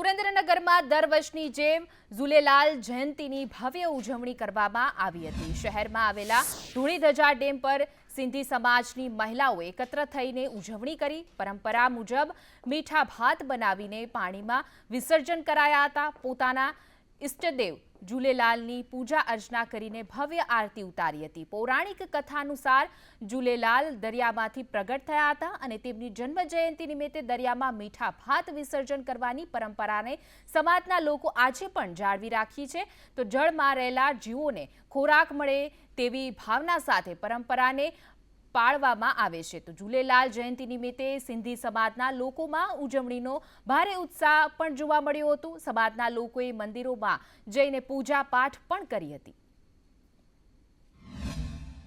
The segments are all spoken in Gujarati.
સુરેન્દ્રનગરમાં દર વર્ષની જેમ ઝૂલેલાલ જયંતીની ભવ્ય ઉજવણી કરવામાં આવી હતી. શહેરમાં આવેલા ધૂળીધજા ડેમ પર સિંધી સમાજની મહિલાઓ એકત્ર થઈને ઉજવણી કરી. પરંપરા મુજબ મીઠા ભાત બનાવીને પાણીમાં વિસર્જન કરાયા હતા. પોતાના ઇષ્ટદેવ ઝૂલેલાલની પૂજા અર્ચના કરીને ભવ્ય આરતી ઉતારી હતી. પૌરાણિક કથા અનુસાર ઝૂલેલાલ દરિયામાંથી પ્રગટ થયા હતા અને તેમની જન્મ જયંતિ નિમિત્તે દરિયામાં મીઠા ભાત વિસર્જન કરવાની પરંપરાને સમાજના લોકો આજે પણ જાળવી રાખી છે. તો જળમાં રહેલા જીવોને ખોરાક મળે તેવી ભાવના સાથે પરંપરાને પાળવામાં આવે છે. તો ઝૂલેલાલ જયંતિ નિમિત્તે સિંધી સમાજના લોકોમાં ઉજવણીનો ભારે ઉત્સાહ પણ જોવા મળ્યો હતો. સમાજના લોકોએ મંદિરોમાં જઈને પૂજા પાઠ પણ કરી હતી.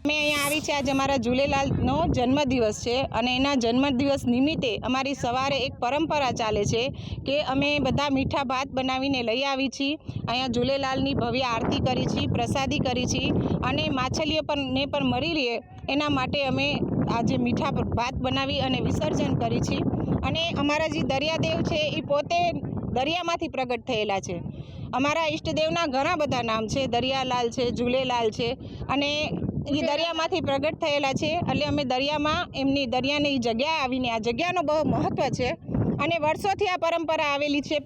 અમે અહીંયા આવી છે. આજે અમારા ઝૂલેલાલનો જન્મદિવસ છે અને એના જન્મદિવસ નિમિત્તે અમારી સવારે એક પરંપરા ચાલે છે કે અમે બધા મીઠા ભાત બનાવીને લઈ આવી છીએ અહીંયા ઝૂલેલાલની ભવ્ય આરતી કરી છે, પ્રસાદી કરી છે અને માછલીઓ પણ ને પણ મળી રહે એના માટે અમે આજે મીઠા ભાત બનાવી અને વિસર્જન કરી છે. અને અમારા જે દરિયાદેવ છે એ પોતે દરિયામાંથી પ્રગટ થયેલા છે. અમારા ઈષ્ટદેવના ઘણા બધા નામ છે. દરિયાલાલ છે, ઝૂલેલાલ છે અને એ દરિયામાંથી પ્રગટ થયેલા છે. એટલે અમે દરિયામાં એમની દરિયાની જગ્યા આવીને આ જગ્યાનો બહુ મહત્ત્વ છે. અને વર્ષોથી આ પરંપરા આવેલી છે.